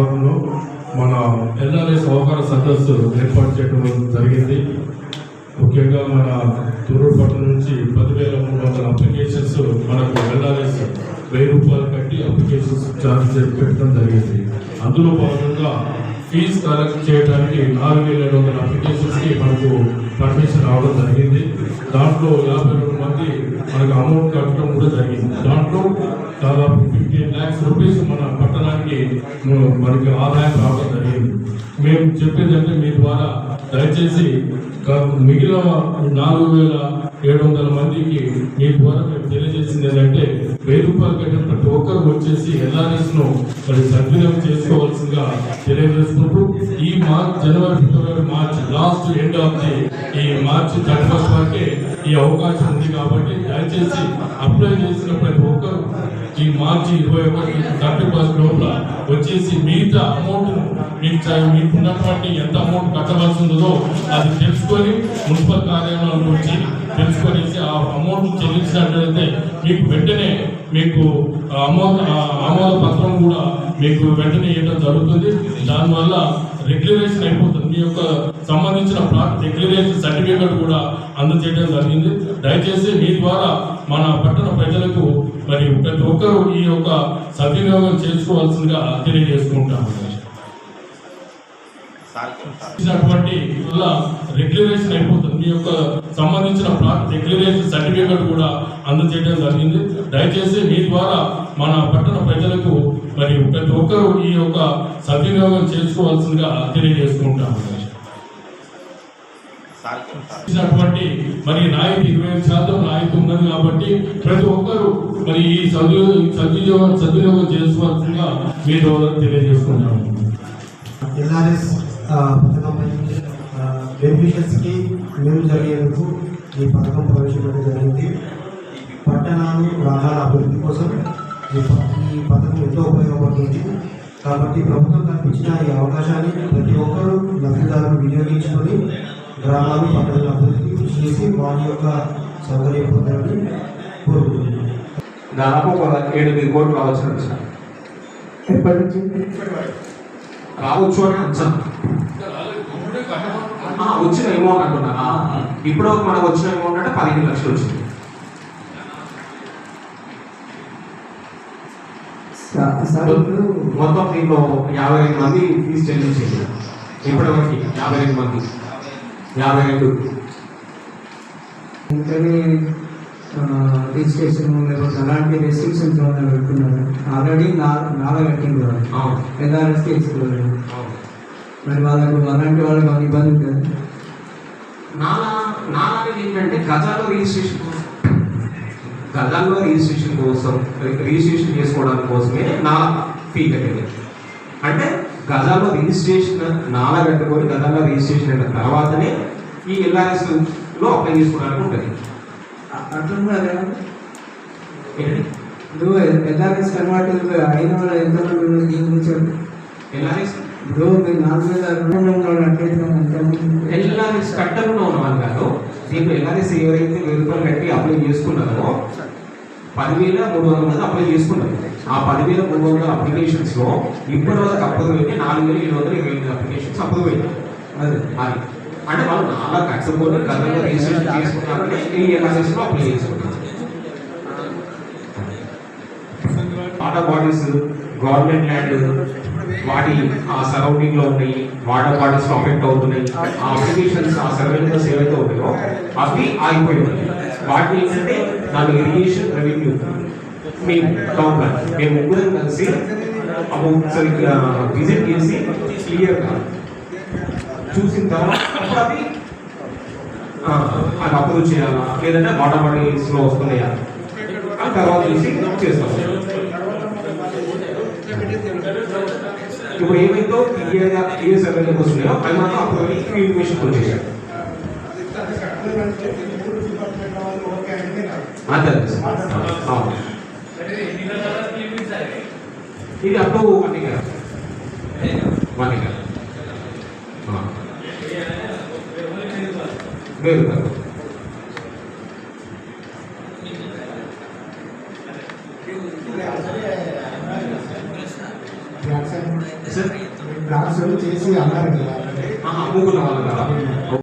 ఆవరణలో మన ఎల్ఆర్ఎస్ సహకార సదస్సు ఏర్పాటు చేయడం జరిగింది. ముఖ్యంగా మన తూరూరు పట్టణం నుంచి పదివేల మూడు వందల అప్లికేషన్స్ మనకు ఎల్ఆర్ఎస్ వెయ్యి రూపాయలు కట్టి అప్లికేషన్స్ ఛార్జ్ పెట్టడం జరిగింది. అందులో భాగంగా ఫీజు కలెక్ట్ చేయడానికి నాలుగు వేల ఏడు వందల అప్లికేషన్స్కి మనకు పర్మిషన్ రావడం జరిగింది. దాంట్లో యాభై రెండు మంది మనకు అమౌంట్ కట్టడం కూడా జరిగింది. దాంట్లో దాదాపు ఫిఫ్టీన్ ల్యాక్స్ రూపీస్ మన పట్టణానికి మనకి ఆదాయం రావడం జరిగింది. మేము చెప్పేదంటే మీ ద్వారా దయచేసి మిగిలిన నాలుగు వేల ఏడు వందల మందికి మీ ద్వారా మేము తెలియజేసింది ఏంటంటే వెయ్యి రూపాయలు కట్టిన ప్రతి ఒక్కరు వచ్చేసి ఎల్ఆర్ఎస్ను మరి సద్వినియోగం చేసుకోవాల్సిందిగా తెలియజేసుకుంటూ ఈ మార్చ్ జనవరి ఫిబ్రవరి March last end of the ఈ మార్చ్ థర్టీ ఫస్ట్ వరకే ఈ అవకాశం ఉంది కాబట్టి దయచేసి అప్లై చేసిన ప్రతి ఒక్కరు ఈ మార్చి ఇరవై ఒకటి థర్టీ ఫస్ట్ లోపల వచ్చేసి మిగతా అమౌంట్ మీకు మీకు ఉన్నటువంటి ఎంత అమౌంట్ కట్టవలసి ఉందో అది తెలుసుకొని మున్సిపల్ కార్యాలయం వచ్చి తెలుసుకొనేసి ఆ అమౌంట్ చెల్లించినట్లయితే మీకు వెంటనే మీకు అమౌంట్ ఆమోద పత్రం కూడా మీకు వెంటనే ఇవ్వడం జరుగుతుంది. దానివల్ల రెగ్యులరేషన్ అయిపోతుంది. మీ యొక్క సంబంధించిన ప్లాట్ రెగ్యులరేషన్ సర్టిఫికేట్ కూడా అందజేయడం జరిగింది. దయచేసి మీ ద్వారా మన పట్టణ ప్రజలకు మరి ప్రతి ఒక్కరూ ఈ యొక్క సద్వినియోగం చేసుకోవాల్సిందిగా తెలియజేసుకుంటాము. ఇచ్చినటువంటి వల్ల రెగ్యులరేషన్ అయిపోతుంది. మీ యొక్క సంబంధించిన రెగ్యులరేషన్ సర్టిఫికేట్ కూడా అందజేయడం జరిగింది. దయచేసి మీ ద్వారా మన పట్టణ ప్రజలకు మరి ప్రతి ఒక్కరూ ఈ యొక్క సద్వినియోగం చేసుకోవాల్సిందిగా తెలియజేసుకుంటాము. ఇచ్చినటువంటి మరి నాయకు ఇరవై ఐదు శాతం నాయకు ఉన్నది కాబట్టి ప్రతి ఒక్కరూ మరి ఈ సద్వి సద్వినియోగం సద్వినియోగం చేసుకోవాల్సిందిగా మీ ద్వారా తెలియజేసుకుంటాము. ఎల్ఆర్ఎస్ పథకంపై బెనిఫిషియర్స్కి మేలు జరిగేందుకు ఈ పథకం ప్రవేశపెట్టడం జరిగింది. పట్టణాలు గ్రామాల అభివృద్ధి కోసం ఈ పథకం ఎంతో ఉపయోగపడుతుంది. కాబట్టి ప్రభుత్వం కల్పించిన ఈ అవకాశాన్ని ప్రతి ఒక్కరూ లబ్ధిదారులు వినియోగించుకొని గ్రామాలు పట్టణాల అభివృద్ధికి కృషి చేసి వారి యొక్క సౌకర్యం పొందాలని కోరుకుంటున్నాను. దాదాపు ఒక ఏడున్నర కోట్లు రావచ్చు సార్. ఎప్పటి నుంచి? రావచ్చు అని అంచనా. వచ్చిన అమౌంట్ అంటున్నా ఇప్పుడు మనకు వచ్చిన అమౌంట్ అంటే పదిహేను లక్షలు వచ్చింది. మొత్తం దీంట్లో యాభై ఐదు మంది ఫీజు చెల్లించింది ఇప్పటివరకు యాభై ఐదు మంది. యాభై ఐదు రిజిస్ట్రేషన్ లేకపోతే అలాంటి రెస్ట్రిక్షన్స్ ఏమైనా పెడుతున్నారు ఆల్రెడీ నాలుగు కట్టింది తీసుకోలేదు అవును. మరి వాళ్ళకు అలాంటి వాళ్ళకి ఏమైనా ఇబ్బంది ఉంటుంది? నాలా ఏంటంటే గజాల్లో రిజిస్ట్రేషన్ కోసం గజాల్లో రిజిస్ట్రేషన్ కోసం రిజిస్ట్రేషన్ చేసుకోవడానికి కోసమే నాలా ఫీ కట్టింది. అంటే గజాల్లో రిజిస్ట్రేషన్ నాలా కట్టుకొని గజాల్లో రిజిస్ట్రేషన్ అయిన తర్వాతనే ఈ ఎల్ఆర్ఎస్లో అప్లై చేసుకోవడానికి ఉంటుంది. అట్లా ఇప్పుడు ఎల్ఆర్ఎస్ కన్వర్ట్ అయిన వాళ్ళు ఎంతమంది ఉన్నారు దీని గురించి ఎల్ఆర్ఎస్ ఇప్పుడు మీరు ఎంతమంది ఎల్ఆర్ఎస్ కట్టకుండా ఉన్న వాళ్ళు కాదు. దీంట్లో ఎల్ఆర్ఎస్ ఎవరైతే వెయ్యి రూపాయలు కట్టి అప్లై చేసుకున్నారో పదివేల మూడు వందల మంది అప్లై చేసుకున్నారు. ఆ పదివేల మూడు వందల అప్లికేషన్స్లో ఇప్పటి వరకు అప్రూవ్ అయింది నాలుగు వేల ఏడు వందల ఇరవై ఎనిమిది అప్లికేషన్స్ అప్రూవ్ అయింది అదే. అది. అంటే వాళ్ళు నాలుగు కష్టపోయి గతంలో రిజిస్ట్రేషన్ చేసుకున్నారని ఈ ఎల్ఆర్ఎస్లో అప్లై చేసుకున్నారు. వాటర్ బాడీస్ గవర్నమెంట్ ల్యాండ్ వాటి ఆ సరౌండింగ్లో ఉన్నాయి వాటర్ బాడీస్ అఫెక్ట్ అవుతున్నాయి ఆ అప్లికేషన్స్ ఆ సర్వేలెన్స్ ఏవైతే ఉన్నాయో అవి ఆగిపోయి ఉన్నాయి. వాటి ఏంటంటే దాని ఇరిగేషన్ రెవెన్యూ మీ టౌన్ ప్లాన్ మేము ముగ్గురం కలిసి అప్పుడు ఒకసారి విజిట్ చేసి క్లియర్గా చూసిన తర్వాత అప్పుడు అవి అది అప్రూవ్ చేయాలా? లేదంటే వాటర్ బాడీస్లో వస్తున్నాయా? ఆ తర్వాత చూసి చేస్తాం. ఇప్పుడు ఏమైందో ఏ ఏ సర్వేలకు వస్తున్నాయో అవి మాత్రం అప్పుడు ఇన్ఫర్మేషన్ వచ్చేసాడు అంతే అవును. ఇది up to one year one year వేరు కాదు సార్ చేసి అన్నారు కదా. వాళ్ళు